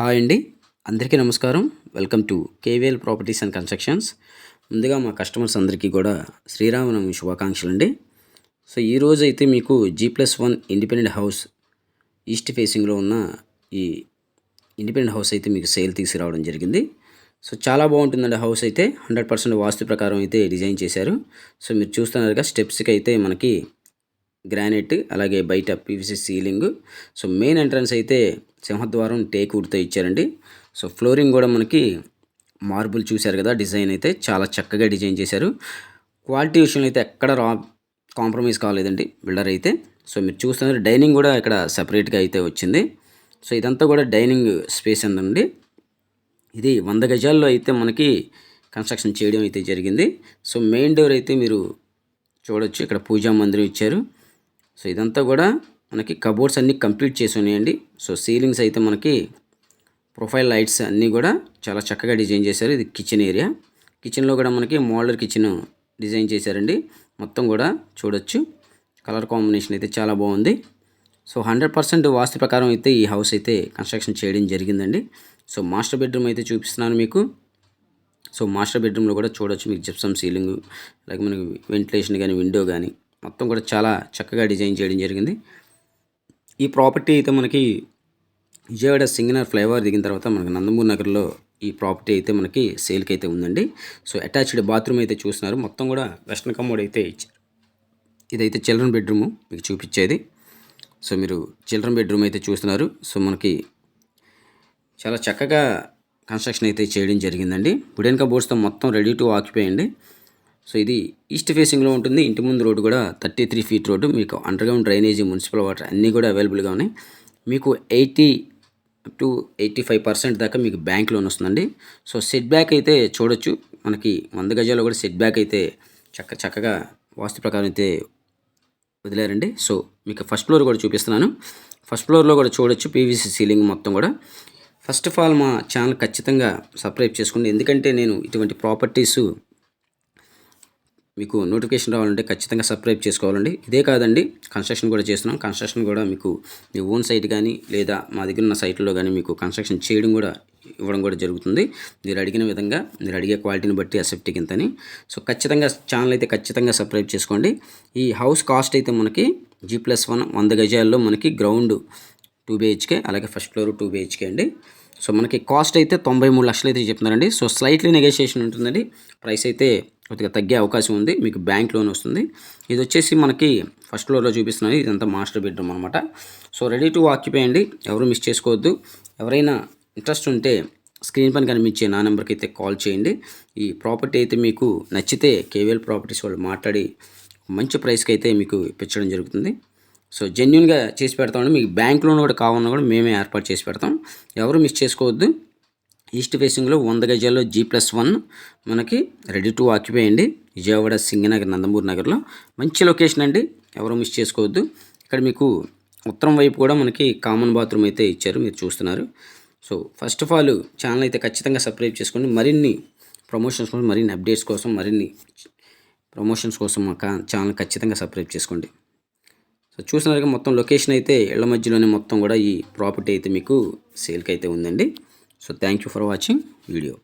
Hi అండి. అందరికీ నమస్కారం. Welcome to KVL properties and constructions. ముందుగా మా కస్టమర్స్ అందరికీ కూడా శ్రీరామనవమి శుభాకాంక్షలు అండి సో ఈరోజు అయితే మీకు G plus one independent house east ఫేసింగ్లో ఉన్న ఈ ఇండిపెండెంట్ హౌస్ అయితే మీకు సేల్ తీసుకురావడం జరిగింది. సో చాలా బాగుంటుందండి హౌస్ అయితే. హండ్రెడ్ పర్సెంట్ వాస్తు ప్రకారం అయితే డిజైన్ చేశారు. సో మీరు చూస్తున్నారుగా స్టెప్స్కి అయితే మనకి గ్రానైట్ అలాగే బయట PVC ceiling. So main entrance అయితే సింహద్వారం టేక్ ఇచ్చారండి. సో ఫ్లోరింగ్ కూడా మనకి మార్బుల్ చూశారు కదా డిజైన్ అయితే చాలా చక్కగా డిజైన్ చేశారు. క్వాలిటీ విషయంలో అయితే ఎక్కడ రా కాంప్రమైజ్ కాలేదండి బిల్డర్ అయితే. సో మీరు చూస్తున్నారు డైనింగ్ కూడా ఇక్కడ సపరేట్గా అయితే వచ్చింది. సో ఇదంతా కూడా డైనింగ్ స్పేస్ అందండి ఇది వంద గజాల్లో అయితే మనకి కన్స్ట్రక్షన్ చేయడం అయితే జరిగింది. సో మెయిన్ డోర్ అయితే మీరు చూడొచ్చు ఇక్కడ పూజా మందిరం ఇచ్చారు. సో ఇదంతా కూడా మనకి కబోర్డ్స్ అన్నీ కంప్లీట్ చేసి ఉన్నాయండి. సో సీలింగ్స్ అయితే మనకి ప్రొఫైల్ లైట్స్ అన్నీ కూడా చాలా చక్కగా డిజైన్ చేశారు. ఇది కిచెన్ ఏరియా కిచెన్లో కూడా మనకి మోడలర్ కిచెన్ డిజైన్ చేశారండి. మొత్తం కూడా చూడొచ్చు. కలర్ కాంబినేషన్ అయితే చాలా బాగుంది. సో హండ్రెడ్ పర్సెంట్ వాస్తు ప్రకారం అయితే ఈ హౌస్ అయితే కన్స్ట్రక్షన్ చేయడం జరిగిందండి. సో మాస్టర్ బెడ్రూమ్ అయితే చూపిస్తున్నాను మీకు. సో మాస్టర్ బెడ్రూమ్లో కూడా చూడొచ్చు మీకు జిప్సమ్ సీలింగ్ అలాగే మనకి వెంటిలేషన్ కానీ విండో కానీ మొత్తం కూడా చాలా చక్కగా డిజైన్ చేయడం జరిగింది. ఈ ప్రాపర్టీ అయితే మనకి విజయవాడ సింగనర్ ఫ్లైఓవర్ దిగిన తర్వాత మనకి నందమూరి నగర్లో ఈ ప్రాపర్టీ అయితే మనకి సేల్కి అయితే ఉందండి. సో అటాచ్డ్ బాత్రూమ్ అయితే చూస్తున్నారు. మొత్తం కూడా వెస్ట్రన్ కమోడ్ అయితే ఇచ్చారు ఇదైతే చిల్డ్రన్ బెడ్రూమ్ మీకు చూపించేది. సో మీరు చిల్డ్రన్ బెడ్రూమ్ అయితే చూస్తున్నారు. సో మనకి చాలా చక్కగా కన్స్ట్రక్షన్ అయితే చేయడం జరిగిందండి. వుడెన్ కబోర్డ్స్తో మొత్తం రెడీ టు ఆక్యుపై అండి. సో ఇది ఈస్ట్ ఫేసింగ్లో ఉంటుంది. ఇంటి ముందు రోడ్డు కూడా థర్టీ త్రీ ఫీట్ రోడ్డు. మీకు అండర్గ్రౌండ్ డ్రైనేజీ మున్సిపల్ వాటర్ అన్నీ కూడా అవైలబుల్గా ఉన్నాయి. మీకు eighty two eighty five percent దాకా మీకు బ్యాంక్ లోన్ వస్తుందండి. సో సెట్ బ్యాక్ అయితే చూడొచ్చు. మనకి వంద గజాల్లో కూడా సెట్ బ్యాక్ అయితే చక్క చక్కగా వాస్తు ప్రకారం అయితే వదిలేరండి. సో మీకు ఫస్ట్ ఫ్లోర్ కూడా చూపిస్తున్నాను. ఫస్ట్ ఫ్లోర్లో కూడా చూడొచ్చు పీవీసీ సీలింగ్ మొత్తం కూడా. ఫస్ట్ ఆఫ్ ఆల్ మా ఛానల్ ఖచ్చితంగా సబ్స్క్రైబ్ చేసుకోండి ఎందుకంటే నేను ఇటువంటి ప్రాపర్టీస్ మీకు నోటిఫికేషన్ రావాలంటే ఖచ్చితంగా సబ్స్క్రైబ్ చేసుకోవాలండి. ఇదే కాదండి కన్స్ట్రక్షన్ కూడా చేస్తున్నాం. కన్స్ట్రక్షన్ కూడా మీకు మీ ఓన్ సైట్ కానీ లేదా మా దగ్గర ఉన్న సైట్లో కానీ మీకు కన్స్ట్రక్షన్ చేయడం కూడా ఇవ్వడం కూడా జరుగుతుంది. మీరు అడిగిన విధంగా మీరు అడిగే క్వాలిటీని బట్టి అసెప్టిక్ ఇంతని సో ఖచ్చితంగా ఛానల్ అయితే ఖచ్చితంగా సబ్స్క్రైబ్ చేసుకోండి. ఈ హౌస్ కాస్ట్ అయితే మనకి జీ ప్లస్ వన్ వంద గజాల్లో మనకి గ్రౌండ్ టూ బిహెచ్కే అలాగే ఫస్ట్ ఫ్లోర్ టూ బిహెచ్కే అండి. సో మనకి కాస్ట్ అయితే తొంభై మూడు లక్షలు అయితే చెప్తున్నారండి. సో స్లైట్లీ నెగోషియేషన్ ఉంటుందండి. ప్రైస్ అయితే కొద్దిగా తగ్గే అవకాశం ఉంది. మీకు బ్యాంక్ లోన్ వస్తుంది. ఇది వచ్చేసి మనకి ఫస్ట్ ఫ్లోర్లో చూపిస్తున్నాను ఇదంతా మాస్టర్ బెడ్రూమ్ అనమాట సో రెడీ టు ఆక్యుపై అండి. ఎవరు మిస్ చేసుకోవద్దు. ఎవరైనా ఇంట్రెస్ట్ ఉంటే స్క్రీన్ పైన కనిపించే నా నెంబర్కి అయితే కాల్ చేయండి. ఈ ప్రాపర్టీ అయితే మీకు నచ్చితే కేవీఎల్ ప్రాపర్టీస్ వాళ్ళు మాట్లాడి మంచి ప్రైస్కి అయితే మీకు ఇప్పించడం జరుగుతుంది. సో జెన్యున్గా చేసి పెడతామండి. మీకు బ్యాంక్ లోన్ కూడా కావాలన్నా కూడా మేమే ఏర్పాటు చేసి పెడతాం. ఎవరు మిస్ చేసుకోవద్దు. ఈస్ట్ ఫేసింగ్లో వంద గజాల్లో జీ ప్లస్ వన్ మనకి రెడీ టు ఆక్యుపై అండి. విజయవాడ సింగనగర్ నందమూరి నగర్లో. మంచి లొకేషన్ అండి. ఎవరు మిస్ చేసుకోవద్దు. ఇక్కడ మీకు ఉత్తరం వైపు కూడా మనకి కామన్ బాత్రూమ్ అయితే ఇచ్చారు. మీరు చూస్తున్నారు. So first of all channel అయితే ఖచ్చితంగా సబ్స్క్రైబ్ చేసుకోండి. మరిన్ని ప్రమోషన్స్ కోసం మరిన్ని అప్డేట్స్ కోసం మరిన్ని ప్రమోషన్స్ కోసం మా ఛానల్ ఖచ్చితంగా సబ్స్క్రైబ్ చేసుకోండి. సో చూసినారుగా మొత్తం లొకేషన్ అయితే ఇళ్ళ మధ్యలోనే మొత్తం కూడా ఈ ప్రాపర్టీ అయితే మీకు సేల్కి అయితే ఉందండి. So thank you for watching video